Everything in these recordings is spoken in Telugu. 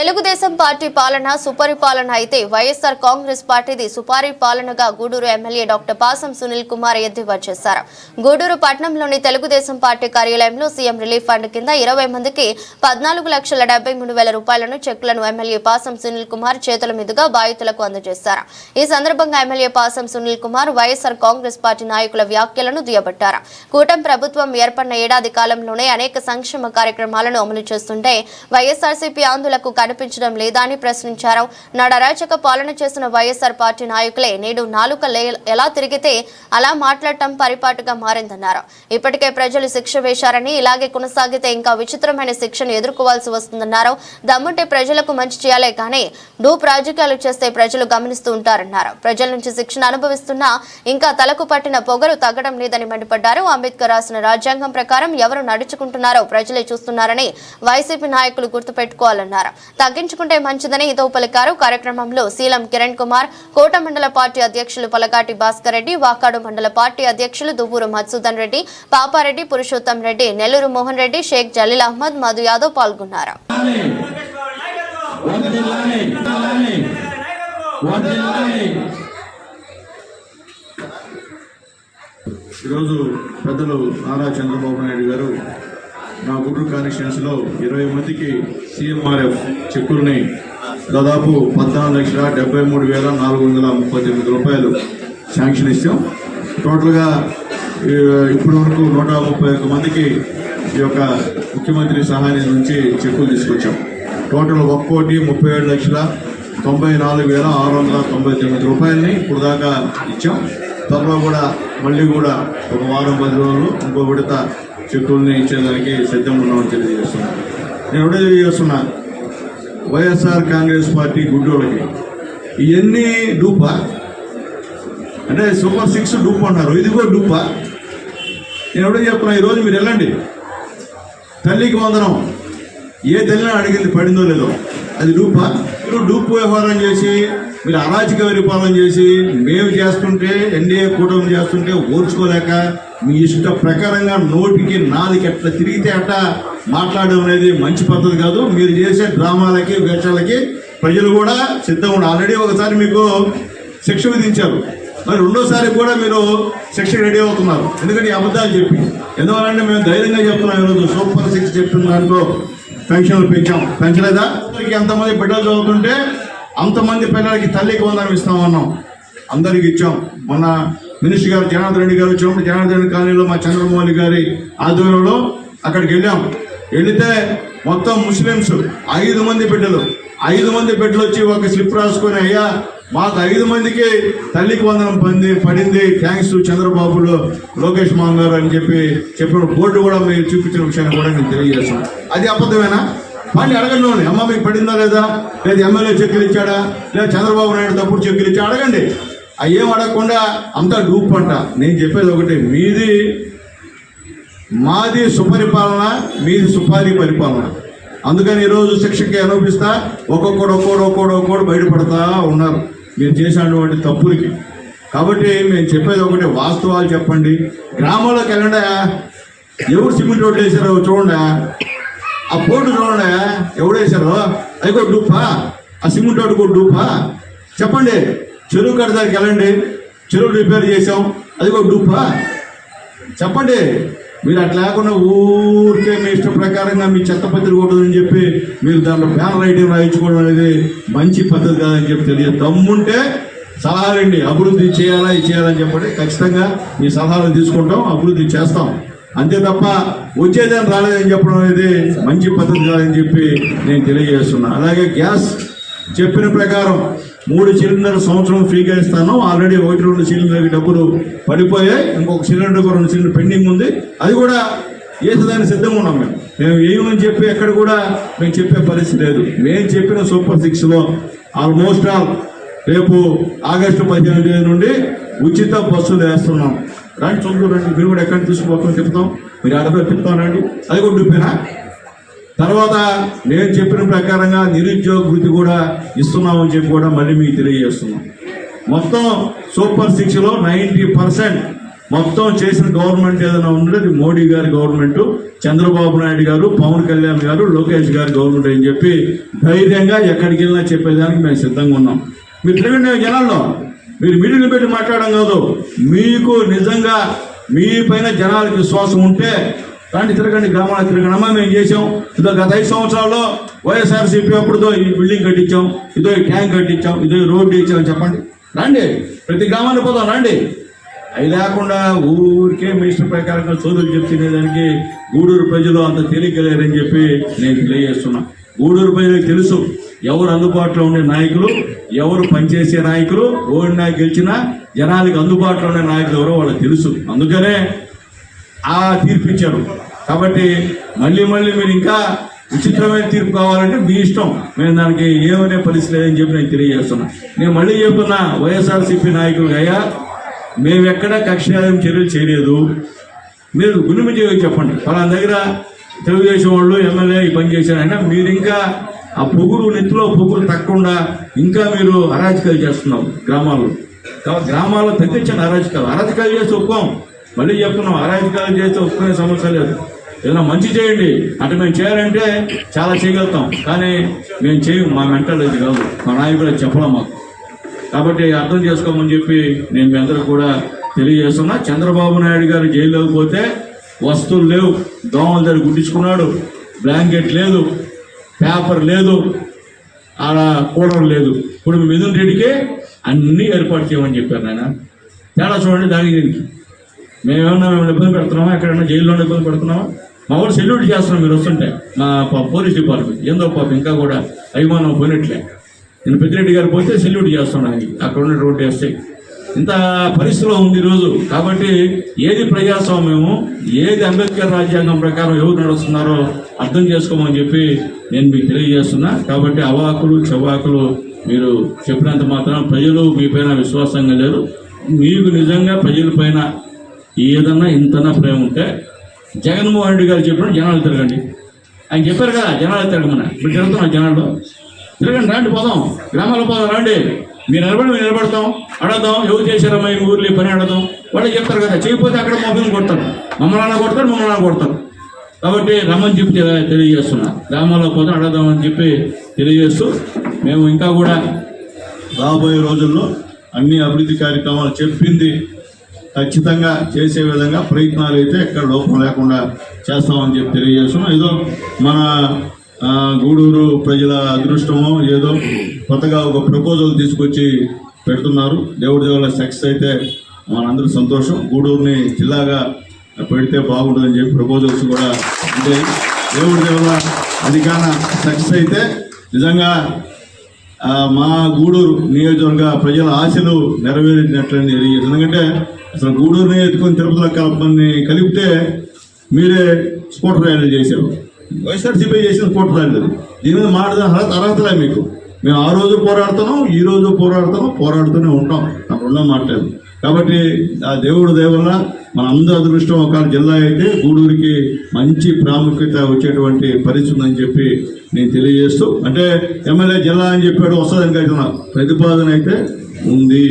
తెలుగుదేశం పార్టీ పాలన సుపరిపాలన అయితే వైఎస్ఆర్ కాంగ్రెస్ పార్టీది సుపరిపాలనగా గూడూరు ఎమ్మెల్యే డాక్టర్ పాసం సునీల్ కుమార్ ఎద్దేవా చేశారు. గూడూరు పట్టణంలోని తెలుగుదేశం పార్టీ కార్యాలయంలో సీఎం రిలీఫ్ ఫండ్ కింద ఇరవై మందికి పద్నాలుగు లక్షల డెబ్బై మూడు వేల రూపాయలను చెక్కులను ఎమ్మెల్యే పాసం సునీల్ కుమార్ చేతుల మీదుగా బాధితులకు అందజేశారు. ఈ సందర్భంగా ఎమ్మెల్యే పాసం సునీల్ కుమార్ వైఎస్ఆర్ కాంగ్రెస్ పార్టీ నాయకుల వ్యాఖ్యలను దుయ్యబట్టారు. కూటమి ప్రభుత్వం ఏర్పడిన ఏడాది కాలంలోనే అనేక సంక్షేమ కార్యక్రమాలను అమలు చేస్తుంటే వైఎస్ఆర్సీపీ ఆందోళనకు కనిపించడం లేదా అని ప్రశ్నించారు. నాడు అరాచక పాలన చేసిన వైఎస్ఆర్ పార్టీ నాయకులే నేడు నాలుక లే- ఎలా తిరిగితే అలా మాట్లాడటం పరిపాటుగా మారిందన్నారు. ఇప్పటికే ప్రజలు శిక్ష వేశారని ఇలాగే కొనసాగితే ఇంకా విచిత్రమైన శిక్షను ఎదుర్కోవాల్సి వస్తుందన్నారు. దమ్ముంటే ప్రజలకు మంచి చేయాలే కానీ డూప్ రాజకీయాలు చేస్తే ప్రజలు గమనిస్తూ ఉంటారన్నారు. ప్రజల నుంచి శిక్షణ అనుభవిస్తున్నా ఇంకా తలకు పట్టిన పొగరు తగ్గడం లేదని మండిపడ్డారు. అంబేద్కర్ రాసిన రాజ్యాంగం ప్రకారం ఎవరు నడుచుకుంటున్నారో ప్రజలే చూస్తున్నారని వైసీపీ నాయకులు గుర్తుపెట్టుకోవాలన్నారు. తగ్గించుకుంటే మంచిదని హితవు పలికారు. కార్యక్రమంలో శీలం కిరణ్ కుమార్ కోట మండల పార్టీ అధ్యక్షులు పలకాటి భాస్కర్ రెడ్డి వాకాడు మండల పార్టీ అధ్యక్షులు దువ్వూరు మధుసూదన్ రెడ్డి పాపారెడ్డి పురుషోత్తం రెడ్డి నెల్లూరు మోహన్ రెడ్డి షేక్ జలీల్ అహ్మద్ మధు యాదవ్ పాల్గొన్నారు. ఈరోజు పెద్దలు నారా చంద్రబాబు నాయుడు గారు నా గుడ్రు కాన్స్టిట్యున్సీలో ఇరవై మందికి సీఎంఆర్ఎఫ్ చెక్కుల్ని దాదాపు పద్నాలుగు లక్షల డెబ్బై మూడు వేల నాలుగు వందల ముప్పై తొమ్మిది రూపాయలు శాంక్షన్ ఇస్తాం టోటల్గా ఇప్పటి వరకు నూట ముప్పై ఒక్క మందికి ఈ యొక్క ముఖ్యమంత్రి సహాయం నుంచి చెక్కులు తీసుకొచ్చాం. టోటల్ ఒక్కోటి ముప్పై ఏడు లక్షల తొంభై నాలుగు వేల ఆరు వందల తొంభై తొమ్మిది రూపాయలని ఇప్పుడు దాకా ఇచ్చాం. త్వరలో కూడా మళ్ళీ కూడా ఒక వారం పది రోజులు ఇంకో విడత చెక్కుల్ని ఇచ్చేదానికి సిద్ధం ఉన్నామని తెలియజేస్తున్నాను నేను ఒకటే తెలియజేస్తున్నా. వైఎస్ఆర్ కాంగ్రెస్ పార్టీ గుడ్డోళ్ళకి ఇవన్నీ డూపా? అంటే సూపర్ సిక్స్ డూప్ అన్నారు ఇది కూడా డూపా? నేను ఒకటే చెప్తున్నా ఈరోజు మీరు వెళ్ళండి. తల్లికి వందనం. ఏ తల్లిని అడిగింది పడిందో లేదో. అది డూపా? మీరు డూప్ వ్యవహారం చేసి మీరు అరాచక పరిపాలన చేసి మేము చేస్తుంటే ఎన్డీఏ కూటమి చేస్తుంటే ఓర్చుకోలేక మీ ఇష్ట ప్రకారంగా నోటికి నాలుగు ఎట్లా తిరిగితే అట్లా మాట్లాడడం అనేది మంచి పద్ధతి కాదు. మీరు చేసే డ్రామాలకి వేషాలకి ప్రజలు కూడా సిద్ధంగా ఉన్నారు. ఆల్రెడీ ఒకసారి మీకు శిక్ష విధించారు. మరి రెండోసారి కూడా మీరు శిక్ష రెడీ అవుతున్నారు. ఎందుకంటే అబద్ధాలు చెప్పి. ఎందువల్లంటే మేము ధైర్యంగా చెప్తున్నాం ఈరోజు సూపర్ సిక్స్ చెప్పిన దాంట్లో పెన్షన్లు పెంచాం. పెంచలేదా? ఎంతమంది బిడ్డలు చదువుతుంటే అంతమంది పిల్లలకి తల్లికి వందనం ఇస్తామన్నాం అందరికి ఇచ్చాం. మొన్న మినిస్టర్ గారు జనార్దన్ రెడ్డి గారు వచ్చినప్పుడు జనార్దన్ రెడ్డి కాలనీలో మా చంద్రమౌళి గారి ఆధ్వర్యంలో అక్కడికి వెళ్ళాం. వెళితే మొత్తం ముస్లిమ్స్ ఐదు మంది బిడ్డలు. ఐదు మంది బిడ్డలు వచ్చి ఒక స్లిప్ రాసుకొని అయ్యా మాకు ఐదు మందికి తల్లికి వందనం పంది పడింది. థ్యాంక్స్ చంద్రబాబులో లోకేష్ మాన్ గారు అని చెప్పి చెప్పిన బోర్డు కూడా మీరు చూపించిన విషయాన్ని కూడా నేను తెలియజేస్తాను. అది అబద్ధమేనా? అని అడగండి అమ్మ మీకు పడిందా లేదా? లేదా ఎమ్మెల్యే చెక్కులు ఇచ్చాడా? లేదా చంద్రబాబు నాయుడు తప్పుడు చెక్కులు ఇచ్చా అడగండి. అయ్యేం అడగకుండా అంతా డూప్ అంట. నేను చెప్పేది ఒకటి మీది మాది సుపరిపాలన మీది సుపారీ పరిపాలన. అందుకని ఈరోజు శిక్షకి అనుభవిస్తా ఒక్కొక్కడు ఒక్కోడు ఒక్కోడు ఒక్కోడు బయటపడతా ఉన్నారు. మీరు చేసినటువంటి తప్పులకి. కాబట్టి మేము చెప్పేది ఒకటి వాస్తవాలు చెప్పండి. గ్రామాలకు వెళ్ళండా? ఎవరు సిమెంట్ రోడ్లు వేసారో చూడండి? ఆ బోర్డు చూడండి ఎవడేశారో అది డూపా? ఆ సిమెంట్ వాడుకో డూపా? చెప్పండి చెరువు కడతానికి వెళ్ళండి చెరువు రిపేర్ చేసాం అదిగో డూపా? చెప్పండి మీరు అట్లా లేకుండా ఊరికే మీ ఇష్ట ప్రకారంగా మీ చెత్త పత్రిక కొట్టదని చెప్పి మీరు దాంట్లో బ్యానర్ ఐటమ్ రాయించుకోవడం అనేది మంచి పద్ధతి కాదని చెప్పి తెలియదు. దమ్ముంటే సలహాలండి అభివృద్ధి చేయాలా ఇది చేయాలని చెప్పండి. ఖచ్చితంగా మీ సలహాలు తీసుకుంటాం అభివృద్ధి చేస్తాం. అంతే తప్ప వచ్చేదని రాలేదని చెప్పడం అనేది మంచి పద్ధతి కాదని చెప్పి నేను తెలియజేస్తున్నా. అలాగే గ్యాస్ చెప్పిన ప్రకారం మూడు సిలిండర్ సంవత్సరం ఫ్రీగా ఇస్తాను. ఆల్రెడీ ఒకటి రెండు సిలిండర్కి డబ్బులు పడిపోయాయి. ఇంకొక సిలిండర్ రెండు సిలిండర్ పెండింగ్ ఉంది. అది కూడా వేసేదానికి సిద్ధంగా ఉన్నాం మేము. మేము ఏమని చెప్పి ఎక్కడ కూడా మేము చెప్పే పరిస్థితి లేదు. మేము చెప్పిన సూపర్ సిక్స్లో ఆల్మోస్ట్ ఆల్ రేపు ఆగస్టు పద్దెనిమిది నుండి ఉచిత బస్సులు వేస్తున్నాం. రండి చూద్దాం రండి మీరు కూడా ఎక్కడ తీసుకుపోతాం చెప్తాం. మీరు అడపై చెప్తానండి అది కూడా చూపినా తర్వాత నేను చెప్పిన ప్రకారంగా నిరుద్యోగ వృత్తి కూడా ఇస్తున్నామని చెప్పి కూడా మళ్ళీ మీకు తెలియజేస్తున్నాం. మొత్తం సూపర్ సిక్స్లో నైంటీ పర్సెంట్ మొత్తం చేసిన గవర్నమెంట్ ఏదైనా ఉంటే అది మోడీ గారి గవర్నమెంట్ చంద్రబాబు నాయుడు గారు పవన్ కళ్యాణ్ గారు లోకేష్ గారి గవర్నమెంట్ అని చెప్పి ధైర్యంగా ఎక్కడికి వెళ్ళినా చెప్పేదానికి మేము సిద్ధంగా ఉన్నాం. మీరు తిరగండి జనాల్లో. మీరు మీటింగ్ పెట్టి మాట్లాడడం కాదు మీకు నిజంగా మీ పైన జనాలకు విశ్వాసం ఉంటే దాన్ని తిరగండి గ్రామాలకు తిరగండి. అమ్మా మేము చేసాం ఇదో గత ఐదు సంవత్సరాల్లో వైఎస్ఆర్సీపీ అప్పుడుదో ఈ బిల్డింగ్ కట్టించాం ఇదో ఈ ట్యాంక్ కట్టించాం ఇదో ఈ రోడ్డు ఇచ్చాం చెప్పండి. రండి. ప్రతి గ్రామానికి పోదాం రండి. అవి లేకుండా ఊరికే మిషన్ ప్రకారంగా చోదులు చెప్తునేదానికి గూడూరు ప్రజలు అంత తేలికలేరని చెప్పి నేను తెలియజేస్తున్నా. గూడూరు ప్రజలకు తెలుసు ఎవరు అందుబాటులో ఉండే నాయకులు ఎవరు పనిచేసే నాయకులు ఓడినా గెలిచినా జనాలకు అందుబాటులో ఉండే నాయకులు ఎవరో వాళ్ళకి తెలుసు. అందుకనే ఆ తీర్పిచ్చారు కాబట్టి మళ్ళీ మళ్ళీ మీరు ఇంకా విచిత్రమైన తీర్పు కావాలంటే మీ ఇష్టం. మేము దానికి ఏమనే పరిస్థితి లేదని చెప్పి నేను తెలియజేస్తున్నా. నేను మళ్ళీ చెప్తున్నా వైఎస్ఆర్సీపీ నాయకులు అయ్యా మేము కక్షాయం చర్యలు చేయలేదు. మీరు గుణమి చెప్పండి. వాళ్ళ దగ్గర తెలుగుదేశం వాళ్ళు ఎమ్మెల్యే ఈ పని చేశారైనా మీరు ఇంకా ఆ పొగురు నెత్తిలో పొగురు తక్కకుండా ఇంకా మీరు అరాచకాలు చేస్తున్నాం గ్రామాల్లో. కాబట్టి గ్రామాల్లో తగ్గించండి అరాచకాలు. అరాచకాలు చేసి ఒప్పుకోం. మళ్ళీ చెప్తున్నాం అరాచకాలు చేస్తే ఒప్పుకునే సమస్య లేదు. ఏదైనా మంచి చేయండి. అంటే మేము చేయాలంటే చాలా చేయగలుగుతాం. కానీ మేము చేయం మా మెంటల్ ఇది కాదు. మా నాయకుడు చెప్పడం మాకు. కాబట్టి అర్థం చేసుకోమని చెప్పి నేను మీ అందరూ కూడా తెలియజేస్తున్నా. చంద్రబాబు నాయుడు గారు జైల్లోకి పోతే వస్తువులు లేవు. దోమల దగ్గర గుడ్డించుకున్నాడు బ్లాంకెట్ లేదు. పేపర్ లేదు. ఆడ కూలర్ లేదు. ఇప్పుడు మిథున్ రెడ్డికి అన్ని ఏర్పాటు చేయమని చెప్పారు నాయన. తేడా చూడండి దానికి దీనికి. మేమేమన్నా మేము ఇబ్బంది పెడుతున్నామా? ఎక్కడన్నా జైల్లోనే ఇబ్బంది పెడుతున్నామా? మా వాళ్ళు సెల్యూట్ చేస్తున్నాం మీరు వస్తుంటే. మా పోలీస్ డిపార్ట్మెంట్. ఏందో పాపం ఇంకా కూడా అభిమానం పోయినట్లే. నేను పెద్దిరెడ్డి గారు పోతే సెల్యూట్ చేస్తున్నాను అక్కడ ఉన్న రోడ్డు వేస్తే ఇంత పరిస్థితిలో ఉంది ఈరోజు. కాబట్టి ఏది ప్రజాస్వామ్యము ఏది అంబేద్కర్ రాజ్యాంగం ప్రకారం ఎవరు నడుస్తున్నారో అర్థం చేసుకోమని చెప్పి నేను మీకు తెలియజేస్తున్నా. కాబట్టి అవాకులు చవాకులు మీరు చెప్పినంత మాత్రం ప్రజలు మీ పైన విశ్వాసంగా లేరు. మీకు నిజంగా ప్రజల పైన ఏదన్నా ఇంతనా ప్రేమ ఉంటే జగన్మోహన్ రెడ్డి గారు చెప్పిన జనాలు తిరగండి. ఆయన చెప్పారు కదా జనాలు తిరగమని. ఇప్పుడు తిరుగుతున్నా జనాలు తిరగండి రండి పోదాం. గ్రామాల పోదాం రండి. మీరు నిలబడి మేము నిలబడతాం. అడగదాం ఎవరు చేశారమ్మా ఈ ఊర్లో పని అడదాం వాళ్ళు చెప్తారు కదా చేయకపోతే అక్కడ మొబైల్ కొడతారు. మమ్మల్ని కొడతారు మమ్మల్ని కొడతారు. కాబట్టి రమ్మని చెప్పి తెలియజేస్తున్నా. గ్రామాల్లో పోతాం అని చెప్పి తెలియజేస్తూ మేము ఇంకా కూడా రాబోయే రోజుల్లో అన్ని అభివృద్ధి కార్యక్రమాలు చెప్పింది ఖచ్చితంగా చేసే విధంగా ప్రయత్నాలు అయితే ఎక్కడ లోపం లేకుండా చేస్తామని చెప్పి తెలియజేస్తున్నాం. ఏదో మన గూడూరు ప్రజల అదృష్టమో ఏదో కొత్తగా ఒక ప్రపోజల్ తీసుకొచ్చి పెడుతున్నారు. దేవుడి దేవుళ్ళ సక్సెస్ అయితే మనందరూ సంతోషం. గూడూరుని జిల్లాగా పెడితే బాగుంటుందని చెప్పి ప్రపోజల్స్ కూడా ఉంటాయి. దేవుడి దేవుళ్ళ అధికార సక్సెస్ అయితే నిజంగా మా గూడూరు నియోజకవర్గ ప్రజల ఆశలు నెరవేరినట్లని ఎందుకంటే అసలు గూడూరుని ఎత్తుకొని తిరుపతిలో కలపని కలిపితే మీరే స్పోర్ట్ ర్యాలీలు చేశారు. వైఎస్ఆర్సీపీ చేసిన కోట దాని దీని మీద మాట్లాడిన అర్హత అర్హతలే మీకు. మేము ఆ రోజు పోరాడుతున్నాం ఈ రోజు పోరాడుతున్నాం పోరాడుతూనే ఉంటాం. నాకున్న మాట్లాడు కాబట్టి ఆ దేవుడు దేవల్ల మన అందరి అదృష్టం ఒక జిల్లా అయితే గూడూరుకి మంచి ప్రాముఖ్యత వచ్చేటువంటి పరిస్థితి ఉందని చెప్పి నేను తెలియజేస్తూ అంటే ఎమ్మెల్యే జిల్లా అని చెప్పాడు వస్తుందని కాదు ప్రతిపాదన అయితే ఉంది.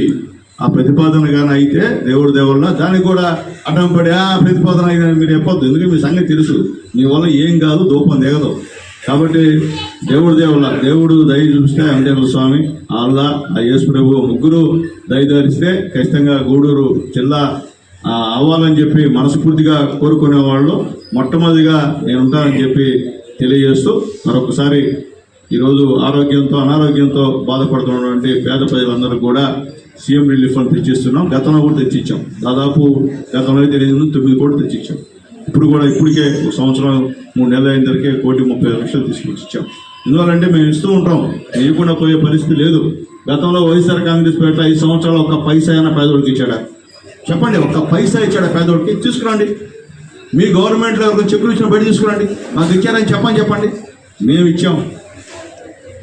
ఆ ప్రతిపాదన కానీ అయితే దేవుడు దేవుళ్ళ దానికి కూడా అడ్డం పడి ఆ ప్రతిపాదన అయితే మీరు చెప్పొద్దు. ఎందుకంటే మీ సంగతి తెలుసు. మీ వల్ల ఏం కాదు దూపం దిగదు కాబట్టి దేవుడు దేవుళ్ళ దేవుడు దయ చూపిస్తే వెంకటేశ్వర స్వామి అల్లా ఆ యేసు ప్రభు ముగ్గురు దయదారిస్తే ఖచ్చితంగా గూడూరు జిల్లా అవ్వాలని చెప్పి మనస్ఫూర్తిగా కోరుకునే వాళ్ళు మొట్టమొదటిగా నేను ఉంటానని చెప్పి తెలియజేస్తూ మరొకసారి ఈరోజు ఆరోగ్యంతో అనారోగ్యంతో బాధపడుతున్నటువంటి పేద ప్రజలందరూ కూడా సీఎం రిలీఫ్ ఫండ్ తెచ్చిస్తున్నాం. గతంలో కూడా తెచ్చిచ్చాం. దాదాపు గతంలో అయితే ఎనిమిది నుంచి తొమ్మిది కోట్లు తెచ్చిచ్చాం. ఇప్పుడు కూడా ఇప్పటికే ఒక సంవత్సరం మూడు నెలల అయిన కోటి ముప్పై లక్షలు తీసుకొచ్చి ఇచ్చాం ఎందువల్లంటే మేము ఇస్తూ ఉంటాం. వేయకుండా పోయే పరిస్థితి లేదు. గతంలో వైఎస్ఆర్ కాంగ్రెస్ పేట ఐదు సంవత్సరాలు ఒక్క పైసా అయినా పేదోడికి ఇచ్చాడా? చెప్పండి ఒక్క పైసా ఇచ్చాడా పేదోడికి? తీసుకురండి. మీ గవర్నమెంట్లో ఎవరికి చెప్పులు ఇచ్చిన బయట తీసుకురండి. మాకు ఇచ్చారని చెప్పని చెప్పండి. మేము ఇచ్చాం.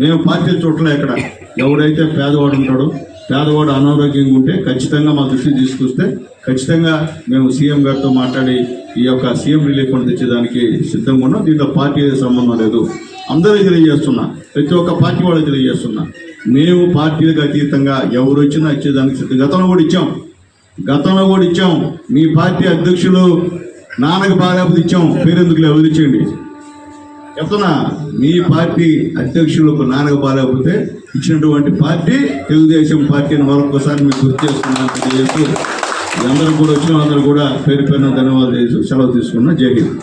మేము పార్టీ చూడలే ఎక్కడ ఎవడైతే పేదవాడు ఉంటాడో పేదవాడు అనారోగ్యంగా ఉంటే ఖచ్చితంగా మా దృష్టికి తీసుకొస్తే ఖచ్చితంగా మేము సీఎం గారితో మాట్లాడి ఈ యొక్క సీఎం రిలీఫ్ ఫండ్ తెచ్చేదానికి సిద్ధంగా ఉన్నాం. దీంట్లో పార్టీ సంబంధం లేదు. అందరూ తెలియజేస్తున్నా. ప్రతి ఒక్క పార్టీ వాళ్ళు తెలియజేస్తున్నా. మేము పార్టీలకు అతీతంగా ఎవరు వచ్చినా ఇచ్చేదానికి సిద్ధం. గతంలో కూడా ఇచ్చాం. గతంలో కూడా ఇచ్చాం. మీ పార్టీ అధ్యక్షులు నాన్నకు బాగా ఇచ్చాం. పేరెందుకులే వదిలించండి. చెప్తున్నా మీ పార్టీ అధ్యక్షులకు నాన్నకు బాగాలేకపోతే ఇచ్చినటువంటి పార్టీ తెలుగుదేశం పార్టీని మరొకసారి మీకు గుర్తు చేస్తున్నాను తెలియజేస్తూ అందరూ కూడా వచ్చిన అందరూ కూడా పేరు పేరున ధన్యవాదాలు సెలవు తీసుకున్నా జై హింద్.